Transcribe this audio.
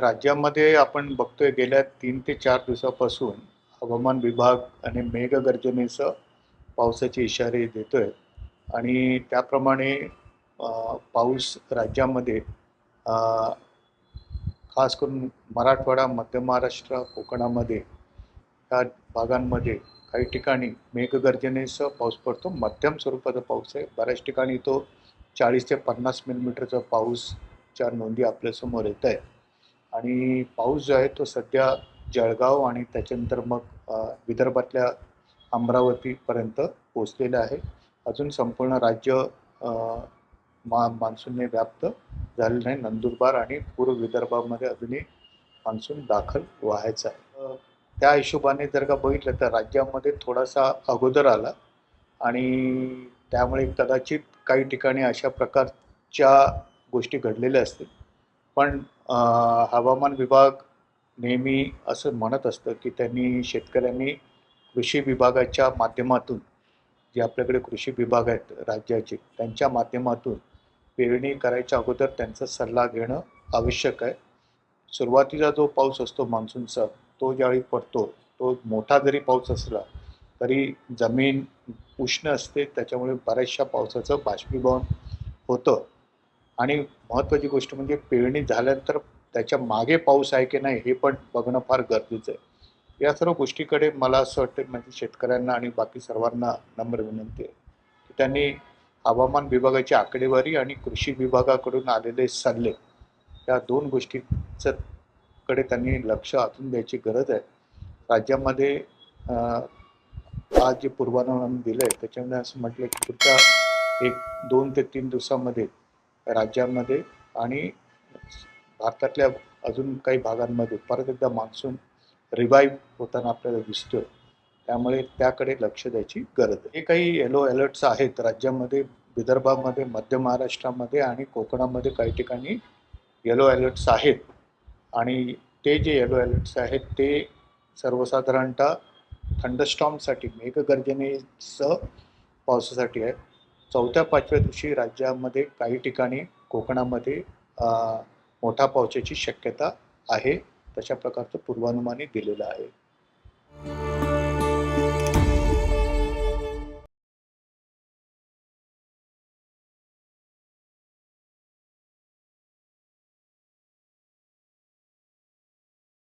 राज्यामध्ये आपण बघतोय गेल्या तीन ते चार दिवसापासून हवामान विभाग आणि मेघगर्जनेसह पावसाचे इशारे देतोय. आणि त्याप्रमाणे पाऊस राज्यामध्ये खास करून मराठवाडा मध्य महाराष्ट्र कोकणामध्ये या भागांमध्ये काही ठिकाणी मेघगर्जनेसह पाऊस पडतो. मध्यम स्वरूपाचा पाऊस आहे. बऱ्याच ठिकाणी तो चाळीस ते पन्नास मिलीमीटरचा पाऊसच्या नोंदी आपल्यासमोर येत आहे आणि पाऊस जो आहे तो सध्या जळगाव आणि त्याच्यानंतर मग विदर्भातल्या अमरावतीपर्यंत पोचलेला आहे. अजून संपूर्ण राज्य मा मान्सूनने व्याप्त झालेलं नाही. नंदुरबार आणि पूर्व विदर्भामध्ये अजूनही मान्सून दाखल व्हायचा आहे. त्या हिशोबाने जर का बघितलं तर राज्यामध्ये थोडासा अगोदर आला आणि त्यामुळे कदाचित काही ठिकाणी अशा प्रकारच्या गोष्टी घडलेल्या असतील. पण हवामान विभाग नेहमी असं म्हणत असतं की त्यांनी शेतकऱ्यांनी कृषी विभागाच्या माध्यमातून जे आपल्याकडे कृषी विभाग आहेत राज्याचे त्यांच्या माध्यमातून पेरणी करायच्या अगोदर त्यांचा सल्ला घेणं आवश्यक आहे. सुरुवातीचा जो पाऊस असतो मान्सूनचा तो ज्यावेळी पडतो तो मोठा जरी पाऊस असला तरी जमीन उष्ण असते त्याच्यामुळे बऱ्याचशा पावसाचं बाष्पीभवन होतं. आणि महत्त्वाची गोष्ट म्हणजे पेरणी झाल्यानंतर त्याच्यामागे पाऊस आहे की नाही हे पण बघणं फार गरजेचं आहे. या सर्व गोष्टीकडे मला असं वाटतं म्हणजे शेतकऱ्यांना आणि बाकी सर्वांना नम्र विनंती आहे की त्यांनी हवामान विभागाची आकडेवारी आणि कृषी विभागाकडून आलेले सल्ले या दोन गोष्टीचं कडे त्यांनी लक्ष अजून द्यायची गरज आहे. राज्यामध्ये आज जे पूर्वानुमान दिलं आहे त्याच्यामध्ये असं म्हटलं की पुढच्या एक दोन ते तीन दिवसामध्ये राज्यामध्ये आणि भारतातल्या अजून काही भागांमध्ये परत एकदा मान्सून रिवाईव्ह होताना आपल्याला दिसतोय. त्यामुळे त्याकडे लक्ष द्यायची गरज आहे. हे काही येलो अलर्ट्स आहेत. राज्यामध्ये विदर्भामध्ये मध्य महाराष्ट्रामध्ये आणि कोकणामध्ये काही ठिकाणी येलो अलर्ट्स आहेत. आणि ते जे येलो अलर्ट्स आहेत ते सर्वसाधारणतः थंडस्टॉर्मसाठी मेघगर्जनेसह पावसासाठी आहे चौथ्या पाचव्या दिवशी राज्यामध्ये काही ठिकाणी कोकणामध्ये मोठा पावसाची शक्यता आहे. तशा प्रकारचं पूर्वानुमानही दिलेलं आहे.